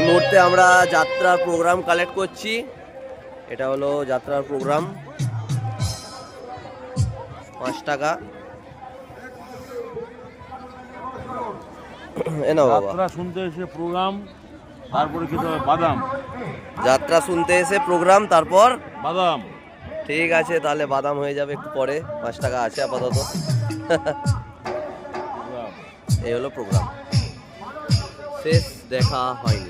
এই মুহূর্তে আমরা যাত্রার প্রোগ্রাম কালেক্ট করছি। এটা হলো যাত্রার প্রোগ্রাম পাঁচ টাকা। এ নাও বাবা। যাত্রা শুনতে এসে প্রোগ্রাম তারপরে খেতে হবে বাদাম। যাত্রা শুনতে এসে প্রোগ্রাম তারপর? বাদাম। ঠিক আছে তাহলে বাদাম হয়ে যাবে একটু পরে। পাঁচ টাকা আছে আপাতত। এই হলো প্রোগ্রাম শেষ দেখা হয়নি।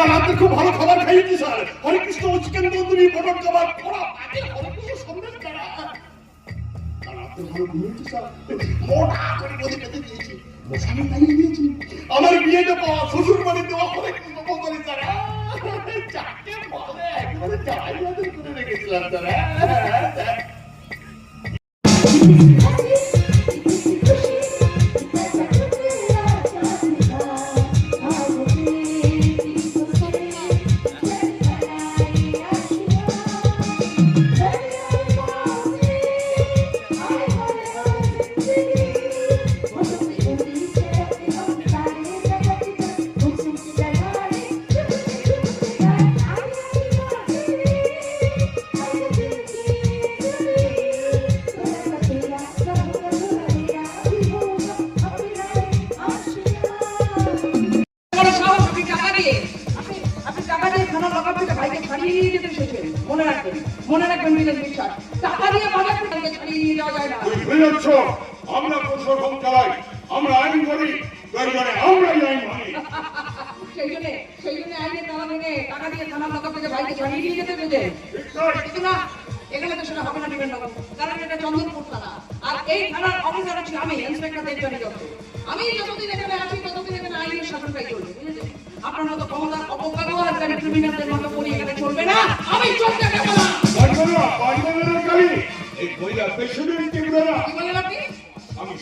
কাল আপনি খুব ভালো খাবার খাইয়েছি sir. Harikrishna chicken tandoori mutton kebab পোড়া। পাটিল হরিকৃষ্ণ সন্দেশ কারা কাল আপনি ভালো ঘুমিয়েছি স্যার। মোটা করে নদী পেতে দিয়েছি। মশারি লাগিয়ে দিয়েছি। আমার বিয়েতে পাওয়া শ্বশুর বাড়ি দেওয়া স্যার। বলে একেবারে করে রেখেছিলাম স্যার। সাহস আপনি টাকা দিয়ে? আপনি আপনি টাকা দিয়ে খানা লগার ভাইকে ছাড়িয়ে নিয়ে যেতে এসেছেন মনে রাখবেন মনে রাখবেন মিলেন বিশ্বাস। টাকা দিয়ে ভাইকে ছাড়িয়ে নিয়ে যাওয়া যায় না। বুঝতে আমরা প্রশাসন চালাই আমরা আইন করি প্রয়োজনে আমরাই আইন মানি। সেই জন্য সেই জন্য আইনের তালা ভেঙে টাকা দিয়ে থানা লগার ভাইকে ছাড়িয়ে নিয়ে যেতে পেরেছে কিন্তু না এখানে তো সেটা হবে না দিবেন বাবু কারণ এটা চন্দনপুর থানা আর এই থানার অফিসার হচ্ছে আমি ইন্সপেক্টর দেবজানি আমি যতদিন এখানে আছি ততদিন এখানে আইনের চলবে আপনার মতো ক্ষমতার অপব্যবহারকারী ক্রিমিনালদের মতো করি এখানে চলবে না। আমি চলতে দেবো না। আমি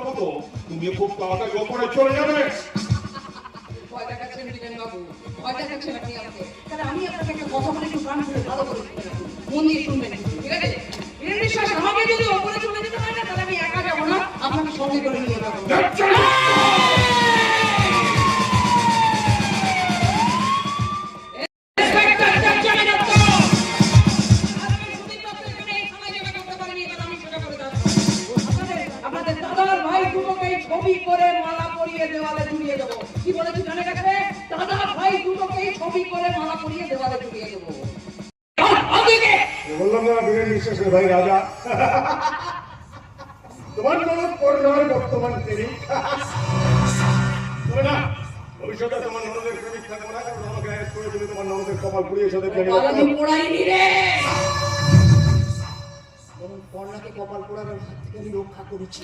মতো তুমি খুব তাড়াতাড়ি ওপরে চলে যাবে। ভয় দেখাচ্ছেন দিলেন বাবু? ভয় দেখাচ্ছেন আপনি আমাকে? তাহলে আমি আপনাকে একটা কথা বলে একটু কান খুলে ভালো করে শুনবেন মন দিয়ে শুনবেন ঠিক আছে? বিশ্বাস আমাকে যদি ওপরে চলে যেতে হয় না তাহলে আমি একা যাব না। আপনাকে সঙ্গে করে নিয়ে যাব। আপনাদের- দাদার ভাই দুটোকে ছবি করে মালা পরিয়ে দেওয়ালে ঝুলিয়ে দেবো। কি বলেছি জানে গেছে দাদার ভাই দুটোকে ছবি করে মালা পরিয়ে দেওয়ালে ঝুলিয়ে দেবো। বললাম না বিনা বিশ্বাসের ভাই রাজা। তোমার ননদ করোনার বর্তমান প্রেমিক না ভবিষ্যতে তোমার ননদের প্রেমিক থাকব না কারণ আমাকে করে দিলে তোমার ননদের কপাল পুড়িয়ে সাথে বরং কর্ণাকে কপাল পোড়ার হাত থেকে আমি রক্ষা করেছি।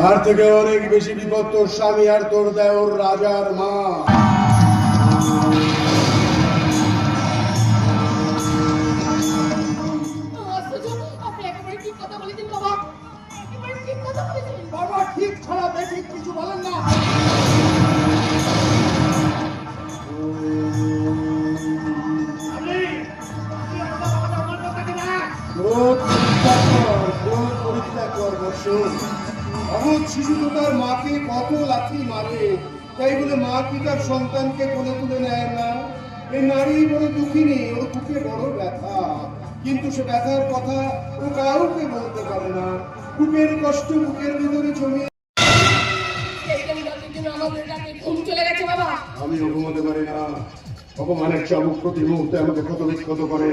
তার থেকে অনেক বেশি বিপদ তোর স্বামী আর তোর দেওর রাজার মা। কত মারে। তাই বলে মা সন্তানকে কোলে তুলে নেয় না? এই নারী বড় ওর বুকে বড় ব্যথা। কিন্তু সে ব্যথার কথা ও কাউকে বলতে পারে না। বুকের কষ্ট বুকের ভিতরে জমিয়ে আমি ঘুমোতে পারি না। অপমানের চাবুক প্রতি মুহূর্তে আমাকে ক্ষত বিক্ষত করে।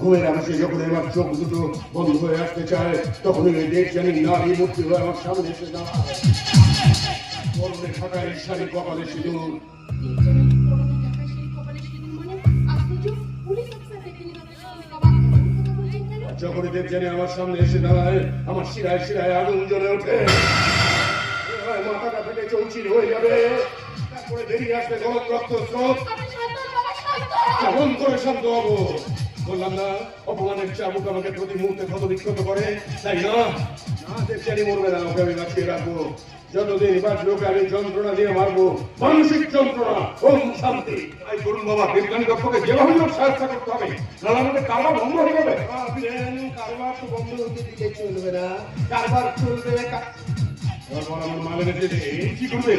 ঘুমের আকাশে যখন আমার চোখ দুটো বন্ধ হয়ে আসতে চায় তখন ওই দেশ জানি নারী মূর্তি হয়ে আমার সামনে এসে দাঁড়ায়। পরনে থাকা শাড়ি কপালে সিঁদুর। যখনই দেব আমার সামনে এসে দাঁড়ায়, আমার শিরায় শিরায় আগুন জ্বলে ওঠে। মাথাটা ফেটে চৌচির হয়ে যাবে। তারপরে বেরিয়ে আসবে গরম রক্ত স্রোত। কেমন করে শান্ত হব? বললাম না, অপমানের চাবুক আমাকে প্রতি মুহূর্তে ক্ষত বিক্ষত করে, তাই না? দেবচারি মরবে না ওকে আমি বাঁচিয়ে রাখব। যতদিন বাঁচবে ওকে আমি যন্ত্রণা দিয়ে মারবো মানসিক যন্ত্রণা ওম শান্তি। তাই করুন বাবা বিজ্ঞানী দক্ষকে যেভাবে হোক সাহায্য করতে হবে নাহলে আমাদের কারবার ভঙ্গ হয়ে যাবে। কারবার তো বন্ধ হতে দিলে চলবে না। কারবার চলবে আমার কি করবে?